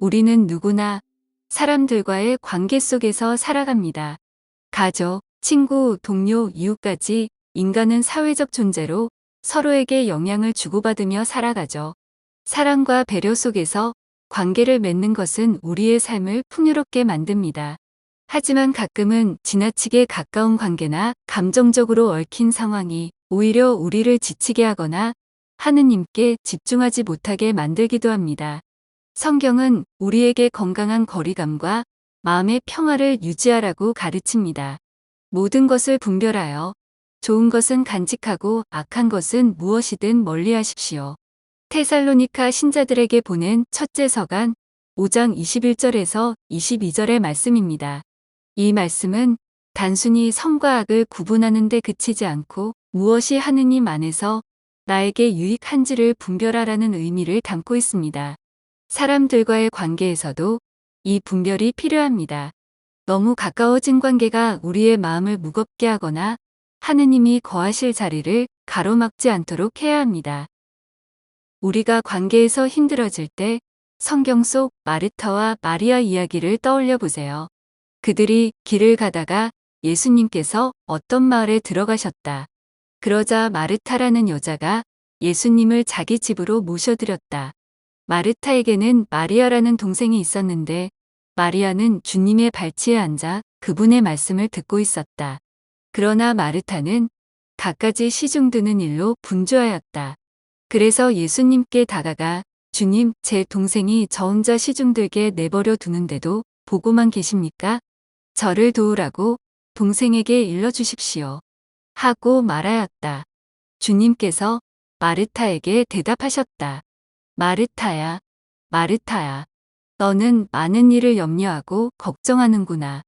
우리는 누구나 사람들과의 관계 속에서 살아갑니다. 가족, 친구, 동료, 이웃까지 인간은 사회적 존재로 서로에게 영향을 주고받으며 살아가죠. 사랑과 배려 속에서 관계를 맺는 것은 우리의 삶을 풍요롭게 만듭니다. 하지만 가끔은 지나치게 가까운 관계나 감정적으로 얽힌 상황이 오히려 우리를 지치게 하거나 하느님께 집중하지 못하게 만들기도 합니다. 성경은 우리에게 건강한 거리감과 마음의 평화를 유지하라고 가르칩니다. 모든 것을 분별하여 좋은 것은 간직하고 악한 것은 무엇이든 멀리 하십시오. 테살로니카 신자들에게 보낸 첫째 서간 5장 21절에서 22절의 말씀입니다. 이 말씀은 단순히 성과 악을 구분하는 데 그치지 않고 무엇이 하느님 안에서 나에게 유익한지를 분별하라는 의미를 담고 있습니다. 사람들과의 관계에서도 이 분별이 필요합니다. 너무 가까워진 관계가 우리의 마음을 무겁게 하거나 하느님이 거하실 자리를 가로막지 않도록 해야 합니다. 우리가 관계에서 힘들어질 때 성경 속 마르타와 마리아 이야기를 떠올려 보세요. 그들이 길을 가다가 예수님께서 어떤 마을에 들어가셨다. 그러자 마르타라는 여자가 예수님을 자기 집으로 모셔드렸다. 마르타에게는 마리아라는 동생이 있었는데 마리아는 주님의 발치에 앉아 그분의 말씀을 듣고 있었다. 그러나 마르타는 갖가지 시중드는 일로 분주하였다. 그래서 예수님께 다가가 주님, 제 동생이 저 혼자 시중들게 내버려 두는데도 보고만 계십니까? 저를 도우라고 동생에게 일러주십시오. 하고 말하였다. 주님께서 마르타에게 대답하셨다. 마르타야, 마르타야. 너는 많은 일을 염려하고 걱정하는구나.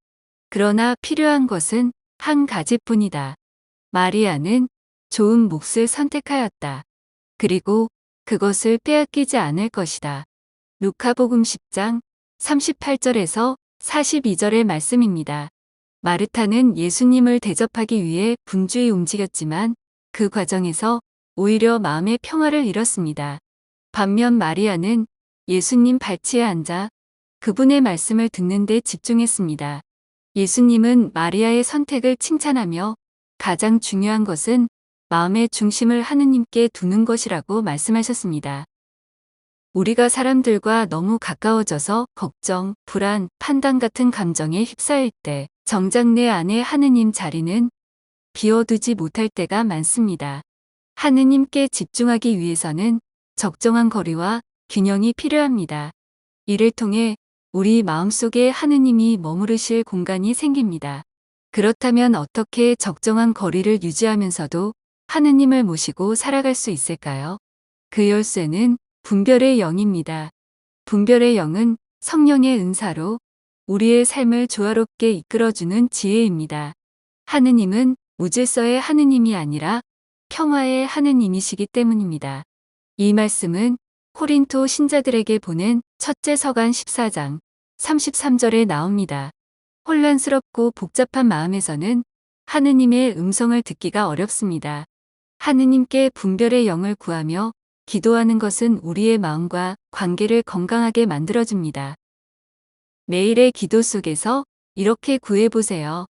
그러나 필요한 것은 한 가지뿐이다. 마리아는 좋은 몫을 선택하였다. 그리고 그것을 빼앗기지 않을 것이다. 루카복음 10장 38절에서 42절의 말씀입니다. 마르타는 예수님을 대접하기 위해 분주히 움직였지만 그 과정에서 오히려 마음의 평화를 잃었습니다. 반면 마리아는 예수님 발치에 앉아 그분의 말씀을 듣는 데 집중했습니다. 예수님은 마리아의 선택을 칭찬하며 가장 중요한 것은 마음의 중심을 하느님께 두는 것이라고 말씀하셨습니다. 우리가 사람들과 너무 가까워져서 걱정, 불안, 판단 같은 감정에 휩싸일 때 정작 내 안에 하느님 자리는 비워두지 못할 때가 많습니다. 하느님께 집중하기 위해서는 적정한 거리와 균형이 필요합니다. 이를 통해 우리 마음속에 하느님이 머무르실 공간이 생깁니다. 그렇다면 어떻게 적정한 거리를 유지하면서도 하느님을 모시고 살아갈 수 있을까요? 그 열쇠는 분별의 영입니다. 분별의 영은 성령의 은사로 우리의 삶을 조화롭게 이끌어주는 지혜입니다. 하느님은 무질서의 하느님이 아니라 평화의 하느님이시기 때문입니다. 이 말씀은 코린토 신자들에게 보낸 첫째 서간 14장 33절에 나옵니다. 혼란스럽고 복잡한 마음에서는 하느님의 음성을 듣기가 어렵습니다. 하느님께 분별의 영을 구하며 기도하는 것은 우리의 마음과 관계를 건강하게 만들어줍니다. 매일의 기도 속에서 이렇게 구해보세요.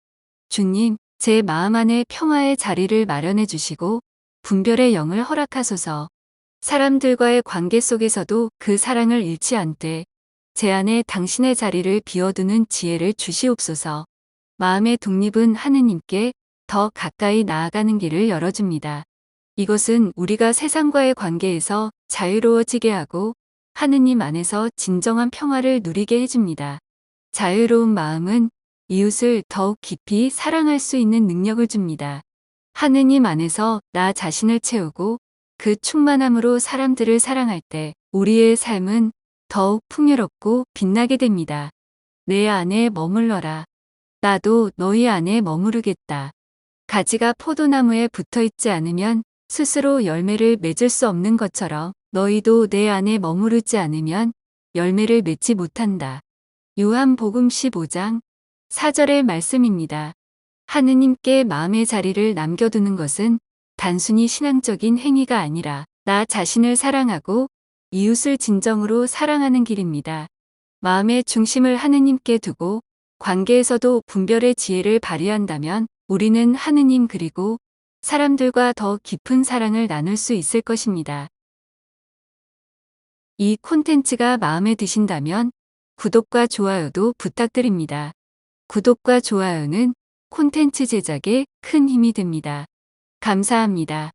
주님, 제 마음 안에 평화의 자리를 마련해 주시고 분별의 영을 허락하소서. 사람들과의 관계 속에서도 그 사랑을 잃지 않되 제 안에 당신의 자리를 비워두는 지혜를 주시옵소서. 마음의 독립은 하느님께 더 가까이 나아가는 길을 열어줍니다. 이것은 우리가 세상과의 관계에서 자유로워지게 하고 하느님 안에서 진정한 평화를 누리게 해줍니다. 자유로운 마음은 이웃을 더욱 깊이 사랑할 수 있는 능력을 줍니다. 하느님 안에서 나 자신을 채우고 그 충만함으로 사람들을 사랑할 때 우리의 삶은 더욱 풍요롭고 빛나게 됩니다. 내 안에 머물러라. 나도 너희 안에 머무르겠다. 가지가 포도나무에 붙어 있지 않으면 스스로 열매를 맺을 수 없는 것처럼 너희도 내 안에 머무르지 않으면 열매를 맺지 못한다. 요한복음 15장 4절의 말씀입니다. 하느님께 마음의 자리를 남겨두는 것은 단순히 신앙적인 행위가 아니라 나 자신을 사랑하고 이웃을 진정으로 사랑하는 길입니다. 마음의 중심을 하느님께 두고 관계에서도 분별의 지혜를 발휘한다면 우리는 하느님 그리고 사람들과 더 깊은 사랑을 나눌 수 있을 것입니다. 이 콘텐츠가 마음에 드신다면 구독과 좋아요도 부탁드립니다. 구독과 좋아요는 콘텐츠 제작에 큰 힘이 됩니다. 감사합니다.